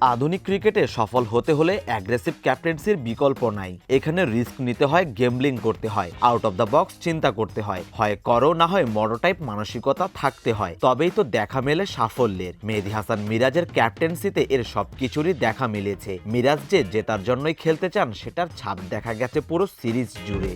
আধুনিক ক্রিকেটে সফল হতে হলে অ্যাগ্রেসিভ ক্যাপ্টেন্সির বিকল্প নাই। এখানে রিস্ক নিতে হয় গেমলিং করতে হয় আউট অফ দ্য বক্স চিন্তা করতে হয় হয় করো না হয় মডোটাইপ মানসিকতা থাকতে হয়। তবেই তো দেখা মেলে সাফল্যের। মেহেদি হাসান মিরাজের ক্যাপ্টেন্সিতে এর সবকিছুরই দেখা মিলেছে। মিরাজ যে জেতার জন্যই খেলতে চান, সেটার ছাপ দেখা গেছে পুরো সিরিজ জুড়ে।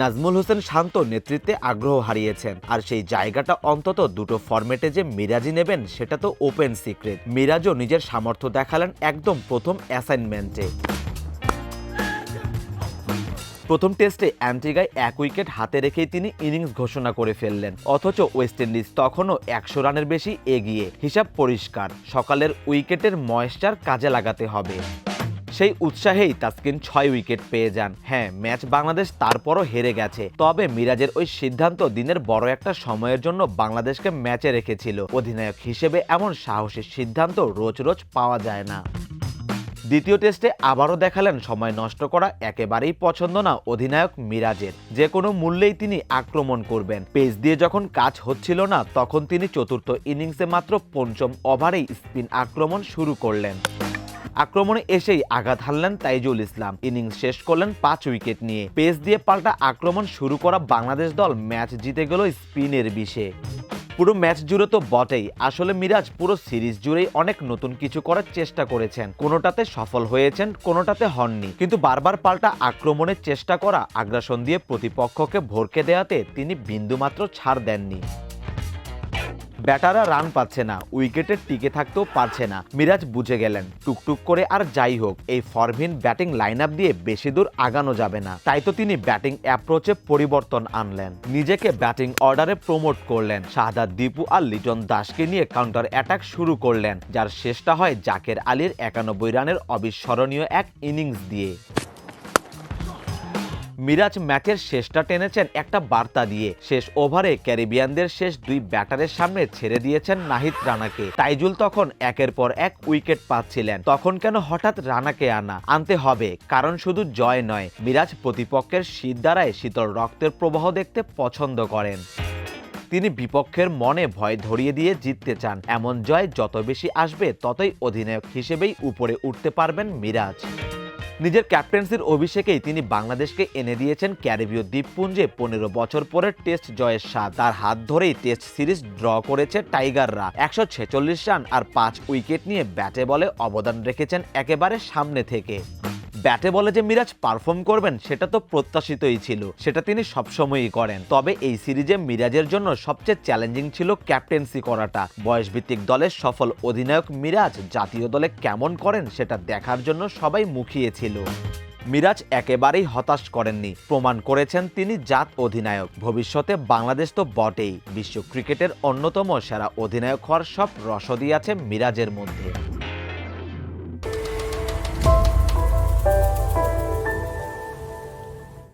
নাজমুল হোসেন শান্ত নেতৃত্বে আগ্রহ হারিয়েছেন। আর সেই জায়গাটা অন্তত দুটো ফরম্যাটে যে মিরাজি নেবেন, সেটা তো ওপেন সিক্রেট। মিরাজও নিজের সামর্থ্য দেখালেন একদম প্রথম অ্যাসাইনমেন্টে। প্রথম টেস্টে অ্যান্টিগায় এক উইকেট হাতে রেখেই তিনি ইনিংস ঘোষণা করে ফেললেন। অথচ ওয়েস্ট ইন্ডিজ তখনও একশো রানের বেশি এগিয়ে। হিসাব পরিষ্কার। সকালের উইকেটের ময়েশ্চার কাজে লাগাতে হবে। সেই উৎসাহেই তাসকিন ছয় উইকেট পেয়ে যান। হ্যাঁ ম্যাচ বাংলাদেশ তারপরও হেরে গেছে। তবে মিরাজের ওই সিদ্ধান্ত দিনের বড় একটা সময়ের জন্য বাংলাদেশকে ম্যাচে রেখেছিল। অধিনায়ক হিসেবে এমন সাহসী সিদ্ধান্ত রোজ রোজ পাওয়া যায় না। দ্বিতীয় টেস্টে আবারও দেখালেন সময় নষ্ট করা একেবারেই পছন্দ না অধিনায়ক মিরাজের। যে কোনো মূল্যেই তিনি আক্রমণ করবেন। পেস দিয়ে যখন কাজ হচ্ছিল না, তখন তিনি চতুর্থ ইনিংসে মাত্র পঞ্চম ওভারেই স্পিন আক্রমণ শুরু করলেন। আক্রমণে এসেই আঘাত হারলেন তাইজুল ইসলাম। ইনিংস শেষ করলেন পাঁচ উইকেট নিয়ে। পেস দিয়ে পাল্টা আক্রমণ শুরু করা বাংলাদেশ দল ম্যাচ জিতে গেল স্পিনের বিষে। পুরো ম্যাচ জুড়ে তো বটেই। আসলে মিরাজ পুরো সিরিজ জুড়েই অনেক নতুন কিছু করার চেষ্টা করেছেন। কোনোটাতে সফল হয়েছেন, কোনোটাতে হননি। কিন্তু বারবার পাল্টা আক্রমণের চেষ্টা করা আগ্রাসন দিয়ে প্রতিপক্ষকে ভরকে দেওয়াতে তিনি বিন্দুমাত্র ছাড় দেননি। ব্যাটাররা রান পাচ্ছে না, উইকেটে টিকে থাকতেও পারছে না। মিরাজ বুঝে গেলেন, টুকটুক করে আর যাই হোক, এই ফরভিন ব্যাটিং লাইন আপ দিয়ে বেশি দূর আগানো যাবে না। তাই তো তিনি ব্যাটিং অ্যাপ্রোচে পরিবর্তন আনলেন। নিজেকে ব্যাটিং অর্ডারে প্রমোট করলেন। শাহাদাত দীপু আর লিটন দাসকে নিয়ে কাউন্টার অ্যাটাক শুরু করলেন, যার শেষটা হয় জাকের আলীর একানব্বই রানের অবিস্মরণীয় এক ইনিংস দিয়ে। মিরাজ ম্যাচের শেষটা টেনেছেন একটা বার্তা দিয়ে। শেষ ওভারে ক্যারিবিয়ানদের শেষ দুই ব্যাটারের সামনে ছেড়ে দিয়েছেন নাহিদ রানাকে। তাইজুল তখন একের পর এক উইকেট পাচ্ছিলেন। তখন কেন হঠাৎ রানাকে আনা? আনতে হবে, কারণ শুধু জয় নয়, মিরাজ প্রতিপক্ষের শীত দ্বারায় শীতল রক্তের প্রবাহ দেখতে পছন্দ করেন। তিনি বিপক্ষের মনে ভয় ধরিয়ে দিয়ে জিততে চান। এমন জয় যত বেশি আসবে, ততই অধিনায়ক হিসেবেই উপরে উঠতে পারবেন মিরাজ। নিজের ক্যাপ্টেন্সির অভিষেকেই তিনি বাংলাদেশকে এনে দিয়েছেন ক্যারিবীয় দ্বীপপুঞ্জে। পনেরো বছর পরে টেস্ট জয়ের স্বাদ। তার হাত ধরেই টেস্ট সিরিজ ড্র করেছে টাইগাররা। একশো ছেচল্লিশ রান আর পাঁচ উইকেট নিয়ে ব্যাটে বলে অবদান রেখেছেন একেবারে সামনে থেকে। ব্যাটে বলে যে মিরাজ পারফর্ম করবেন, সেটা তো প্রত্যাশিতই ছিল। সেটা তিনি সবসময়ই করেন। তবে এই সিরিজে মিরাজের জন্য সবচেয়ে চ্যালেঞ্জিং ছিল ক্যাপ্টেন্সি করাটা। বয়সভিত্তিক দলের সফল অধিনায়ক মিরাজ জাতীয় দলে কেমন করেন, সেটা দেখার জন্য সবাই মুখিয়েছিল। মিরাজ একেবারেই হতাশ করেননি। প্রমাণ করেছেন তিনি জাত অধিনায়ক। ভবিষ্যতে বাংলাদেশ তো বটেই। বিশ্ব ক্রিকেটের অন্যতম সেরা অধিনায়ক হওয়ার সব রসদই আছে মিরাজের মধ্যে।